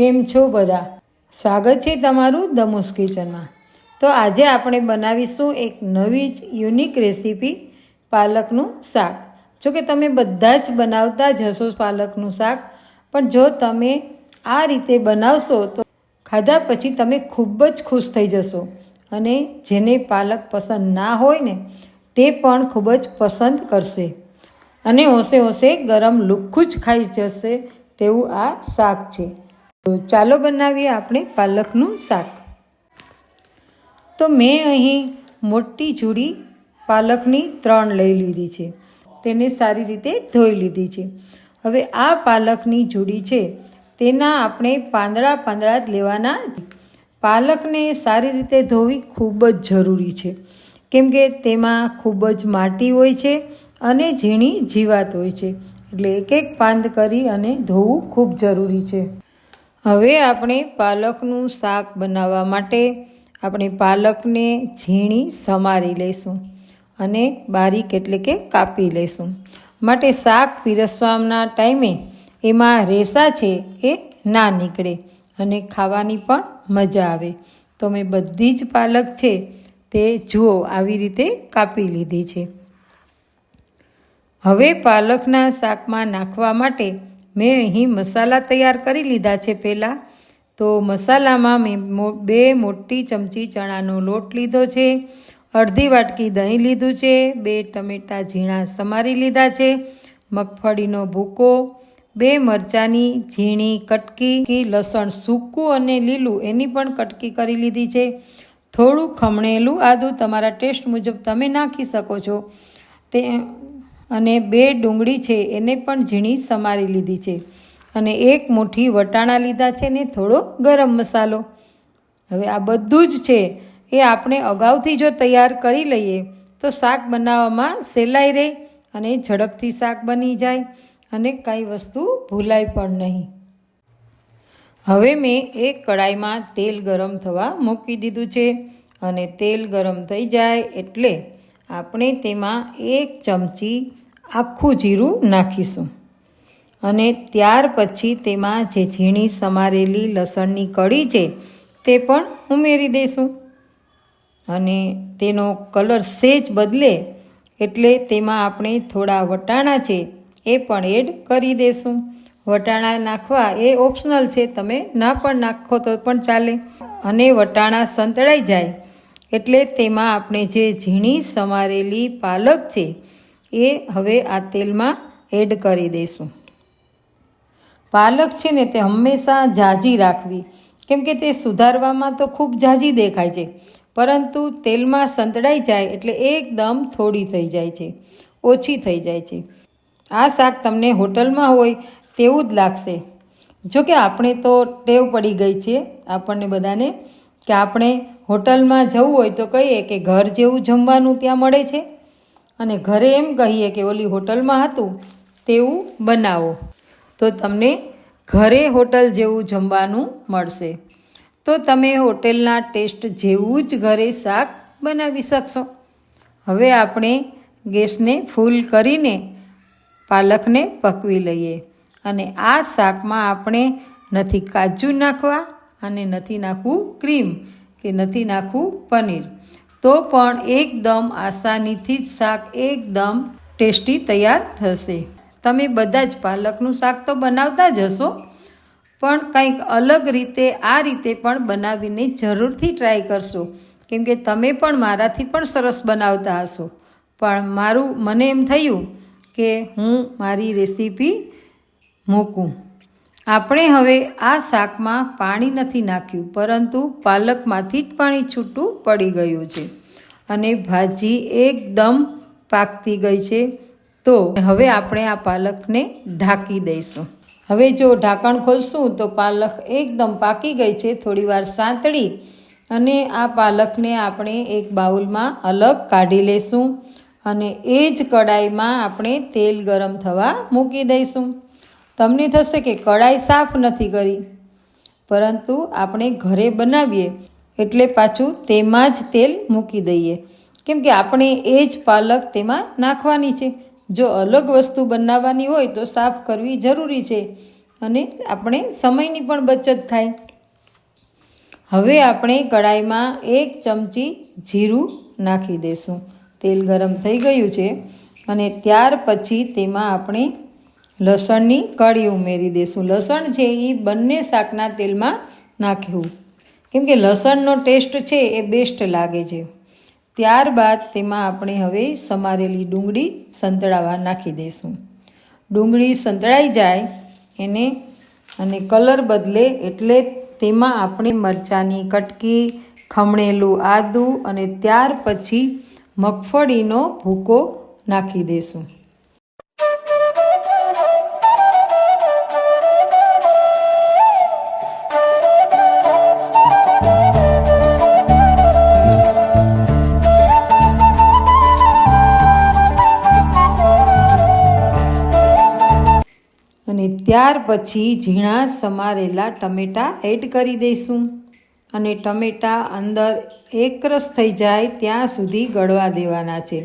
કેમ છો બધા? સ્વાગત છે તમારું દમોસ કિચનમાં. તો આજે આપણે બનાવીશું એક નવી જ યુનિક રેસીપી, પાલકનું શાક. જો કે તમે બધા જ બનાવતા જ હશો પાલકનું શાક, પણ જો તમે આ રીતે બનાવશો તો ખાધા પછી તમે ખૂબ જ ખુશ થઈ જશો. અને જેને પાલક પસંદ ના હોય ને, તે પણ ખૂબ જ પસંદ કરશે. અને ઓસે હોંશે ગરમ લુખ્ખું જ ખાઈ જશે તેવું આ શાક છે. ચાલો બનાવીએ આપણે પાલકનું શાક. તો મેં અહીં મોટી જુડી પાલકની ત્રણ લઈ લીધી છે. તેને સારી રીતે ધોઈ લીધી છે. હવે આ પાલકની જુડી છે, તેના આપણે પાંદડા પાંદડા જ લેવાના પાલકને સારી રીતે ધોવી ખૂબ જ જરૂરી છે. કેમ કે તેમાં ખૂબ જ માટી હોય છે અને ઝીણી જીવાત હોય છે. એટલે એક એક પાંદ કરી અને ધોવું ખૂબ જરૂરી છે. હવે આપણે પાલકનું શાક બનાવવા માટે આપણે પાલકને ઝીણી સમારી લઈશું અને બારીક એટલે કે કાપી લઈશું. માટે શાક પીરસવાના ટાઈમે એમાં રેસા છે એ ના નીકળે અને ખાવાની પણ મજા આવે. તો મેં બધી જ પાલક છે તે જુઓ આવી રીતે કાપી લીધી છે. હવે પાલકના શાકમાં નાખવા માટે મેં અહીં મસાલા તૈયાર કરી લીધા છે પહેલાં. તો મસાલામાં મેં બે મોટી ચમચી ચણાનો લોટ લીધો છે, અડધી વાટકી દહીં લીધું છે, બે ટમેટાં ઝીણા સમારી લીધા છે, મગફળીનો ભૂકો, બે મરચાંની ઝીણી કટકી લસણ સૂકું અને લીલું એની પણ કટકી કરી લીધી છે. થોડું ખમણેલું આદું તમારા ટેસ્ટ મુજબ તમે નાખી શકો છો. તે અને બે ડુંગળી છે, એને પણ ઝીણી સમારી લીધી છે. અને એક મુઠ્ઠી વટાણા લીધા છે ને થોડો ગરમ મસાલો. હવે આ બધું જ છે, એ આપણે અગાઉથી જો તૈયાર કરી લઈએ, તો શાક બનાવવામાં સહેલાઈ રહે અને ઝડપથી શાક બની જાય અને કાંઈ વસ્તુ ભૂલાય પણ નહીં. હવે મેં એક કડાઈમાં તેલ ગરમ થવા મૂકી દીધું છે અને તેલ ગરમ થઈ જાય એટલે આપણે તેમાં એક ચમચી આખું જીરું નાખીશું. અને ત્યાર પછી તેમાં જે ઝીણી સમારેલી લસણની કળી છે, તે પણ ઉમેરી દઈશું. અને તેનો કલર સેજ બદલે એટલે તેમાં આપણે થોડા વટાણા છે, એ પણ એડ કરી દઈશું. વટાણા નાખવા એ ઓપ્શનલ છે, તમે ના પણ નાખો તો પણ ચાલે. અને વટાણા સંતળાઈ જાય એટલે તેમાં આપણે જે ઝીણી સમારેલી પાલક છે, એ હવે આ તેલમાં એડ કરી દઈશું. પાલક છે ને તે હંમેશા જાજી રાખવી. કેમ કે તે સુધારવામાં તો ખૂબ જાજી દેખાય છે, પરંતુ તેલમાં સંતળાઈ જાય એટલે એકદમ થોડી થઈ જાય છે, ઓછી થઈ જાય છે. આ શાક તમને હોટલમાં હોય તેવું જ લાગશે. જો કે આપણે તો ટેવ પડી ગઈ છે, આપણને બધાને કે આપણે હોટલમાં જવું હોય તો કહીએ કે ઘર જેવું જમવાનું ત્યાં મળે છે. અને ઘરે એમ કહીએ કે ઓલી હોટલમાં હતું તેવું બનાવો. તો તમને ઘરે હોટલ જેવું જમવાનું મળશે. તો તમે હોટેલના ટેસ્ટ જેવું જ ઘરે શાક બનાવી શકશો. હવે આપણે ગેસને ફૂલ કરીને પાલકને પકવી લઈએ. અને આ શાકમાં આપણે નથી કાજુ નાખવા અને નથી નાખવું ક્રીમ કે નથી નાખવું પનીર. તો પણ એકદમ આસાનીથી જ શાક એકદમ ટેસ્ટી તૈયાર થશે. તમે બધા જ પાલકનું શાક તો બનાવતા જ હશો. પણ કંઈક અલગ રીતે આ રીતે પણ બનાવીને જરૂરથી ટ્રાય કરશો. કેમ કે તમે પણ મારાથી પણ સરસ બનાવતા હશો. પણ મારું, મને એમ થયું કે હું મારી રેસીપી મૂકું. આપણે હવે આ શાકમાં પાણી નથી નાખ્યું, પરંતુ પાલકમાંથી જ પાણી છૂટું પડી ગયું છે અને ભાજી એકદમ પાકતી ગઈ છે. તો હવે આપણે આ પાલકને ઢાંકી દઈશું. હવે જો ઢાંકણ ખોલશું તો પાલક એકદમ પાકી ગઈ છે થોડીવાર સાંતળી અને આ પાલકને આપણે એક બાઉલમાં અલગ કાઢી લઈશું અને એ જ કડાઈમાં આપણે તેલ ગરમ થવા મૂકી દઈશું. તમને થશે કે કડાઈ સાફ નથી કરી. પરંતુ આપણે ઘરે બનાવીએ એટલે પાછું તેમાં જ તેલ મૂકી દઈએ. કેમ કે આપણે એ જ પાલક તેમાં નાખવાની છે. જો અલગ વસ્તુ બનાવવાની હોય તો સાફ કરવી જરૂરી છે અને આપણે સમયની પણ બચત થાય. હવે આપણે કડાઈમાં એક ચમચી જીરું નાખી દઈશું તેલ ગરમ થઈ ગયું છે અને ત્યાર પછી તેમાં આપણે લસણની કળી ઉમેરી દઈશું લસણ છે એ બંને શાકના તેલમાં નાખ્યું કેમ કે લસણનો ટેસ્ટ છે એ બેસ્ટ લાગે છે. ત્યારબાદ તેમાં આપણે હવે સમારેલી ડુંગળી સંતળાવા નાખી દઈશું ડુંગળી સંતળાઈ જાય એને અને કલર બદલે એટલે તેમાં આપણે મરચાંની કટકી, ખમણેલું આદું અને ત્યાર પછી મગફળીનો ભૂકો નાખી દઈશું ત્યાર પછી ઝીણા સમારેલા ટમેટાં એડ કરી દઈશું. અને ટમેટાં અંદર એકરસ થઈ જાય ત્યાં સુધી ગળવા દેવાના છે.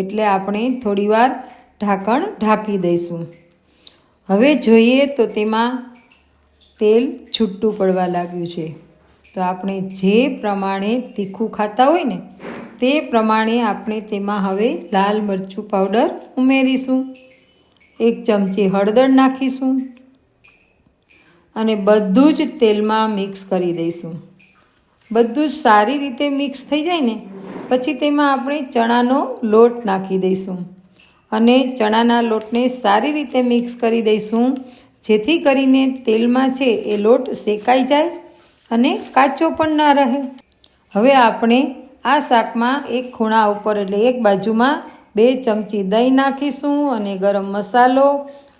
એટલે આપણે થોડીવાર ઢાંકણ ઢાંકી દઈશું. હવે જોઈએ તો તેમાં તેલ છૂટું પડવા લાગ્યું છે. તો આપણે જે પ્રમાણે તીખું ખાતા હોય ને, તે પ્રમાણે આપણે તેમાં હવે લાલ મરચું પાવડર ઉમેરીશું. એક ચમચી હળદર નાખીશું અને બધું જ તેલમાં મિક્સ કરી દઈશું. બધું જ સારી રીતે મિક્સ થઈ જાય ને, પછી તેમાં આપણે ચણાનો લોટ નાખી દઈશું. અને ચણાના લોટને સારી રીતે મિક્સ કરી દઈશું. જેથી કરીને તેલમાં છે એ લોટ શેકાઈ જાય અને કાચો પણ ના રહે. હવે આપણે આ શાકમાં એક ખૂણા ઉપર એટલે એક બાજુમાં બે ચમચી દહીં નાખીશું અને ગરમ મસાલો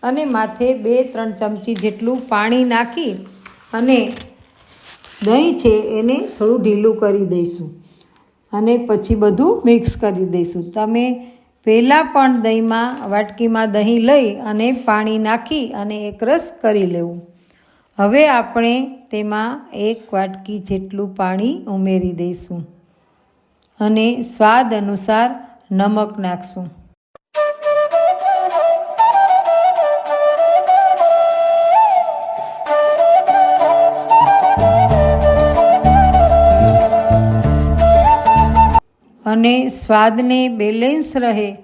અને માથે બે ત્રણ ચમચી જેટલું પાણી નાખી અને દહીં છે એને થોડું ઢીલું કરી દઈશું. અને પછી બધું મિક્સ કરી દઈશું. તમે પહેલાં પણ દહીંમાં, વાટકીમાં દહીં લઈ અને પાણી નાખી અને એકરસ કરી લેવું. હવે આપણે તેમાં એક વાટકી જેટલું પાણી ઉમેરી દઈશું અને સ્વાદ અનુસાર નમક નાખશું. અને સ્વાદને બેલેન્સ રહે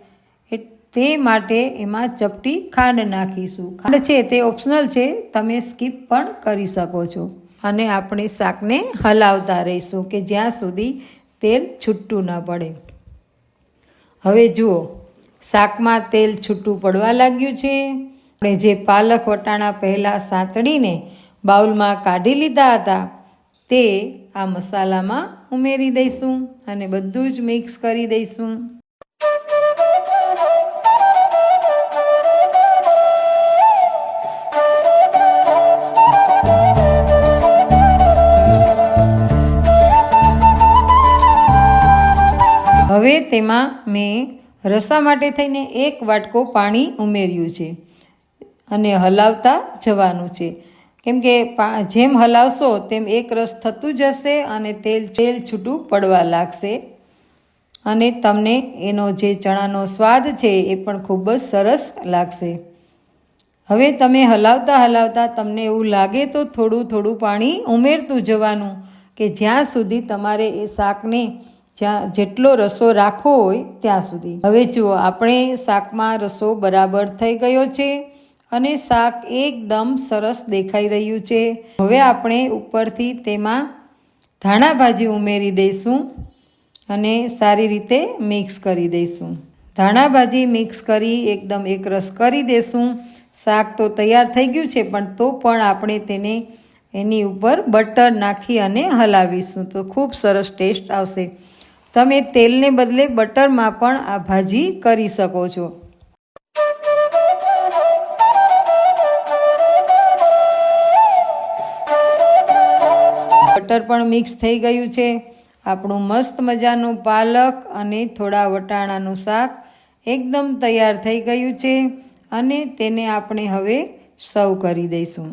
તે માટે એમાં ચપટી ખાંડ નાખીશું. ખાંડ છે તે ઓપ્શનલ છે, તમે સ્કીપ પણ કરી શકો છો. અને આપણે શાકને હલાવતા રહીશું કે જ્યાં સુધી તેલ છૂટું ન પડે. હવે જુઓ, શાકમાં તેલ છૂટું પડવા લાગ્યું છે. આપણે જે પાલક વટાણા પહેલાં સાંતળીને બાઉલમાં કાઢી લીધા હતા, તે આ મસાલામાં ઉમેરી દઈશું અને બધું જ મિક્સ કરી દઈશું. હવે તેમાં મેં રસા માટે થઈને એક વાટકો પાણી ઉમેર્યું છે અને હલાવતા જવાનું છે. કેમ કે જેમ હલાવશો તેમ એક રસ થતું જશે અને તેલ તેલ છૂટું પડવા લાગશે. અને તમને એનો જે ચણાનો સ્વાદ છે એ પણ ખૂબ જ સરસ લાગશે. હવે તમે હલાવતા હલાવતા તમને એવું લાગે તો થોડું થોડું પાણી ઉમેરતું જવાનું કે જ્યાં સુધી તમારે એ શાકને જ્યાં જેટલો રસો રાખવો હોય ત્યાં સુધી. હવે જુઓ, આપણે શાકમાં રસો બરાબર થઈ ગયો છે. અને શાક એકદમ સરસ દેખાઈ રહ્યું છે. હવે આપણે ઉપરથી તેમાં ધાણા ભાજી ઉમેરી દઈશું અને સારી રીતે મિક્સ કરી દઈશું. ધાણા ભાજી મિક્સ કરી એકદમ એકરસ કરી દઈશું શાક તો તૈયાર થઈ ગયું છે, પણ તો પણ આપણે તેને એની ઉપર બટર નાખી અને હલાવીશું. તો ખૂબ સરસ ટેસ્ટ આવશે. તમે તેલને બદલે બટરમાં પણ આ ભાજી કરી શકો છો. બટર પણ મિક્સ થઈ ગયું છે. આપણું મસ્ત મજાનું પાલક અને થોડા વટાણાનું શાક એકદમ તૈયાર થઈ ગયું છે અને તેને આપણે હવે સર્વ કરી દઈશું.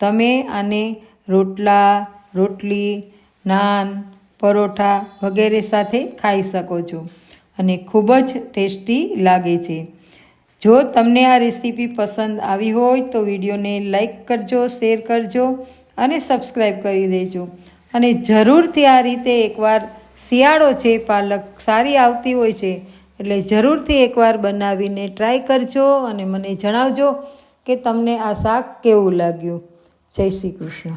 તમે આને રોટલા, રોટલી, નાન, પરોઠા વગેરે સાથે ખાઈ શકો છો અને ખૂબ જ ટેસ્ટી લાગે છે. જો તમને આ રેસીપી પસંદ આવી હોય તો વિડીયોને લાઈક કરજો, શેર કરજો અને સબસ્ક્રાઈબ કરી દેજો. અને જરૂરથી આ રીતે એકવાર શિયાળો છે, પાલક સારી આવતી હોય છે, એટલે જરૂરથી એકવાર બનાવીને ટ્રાય કરજો અને મને જણાવજો કે તમને આ શાક કેવું લાગ્યું. જય શ્રી કૃષ્ણ.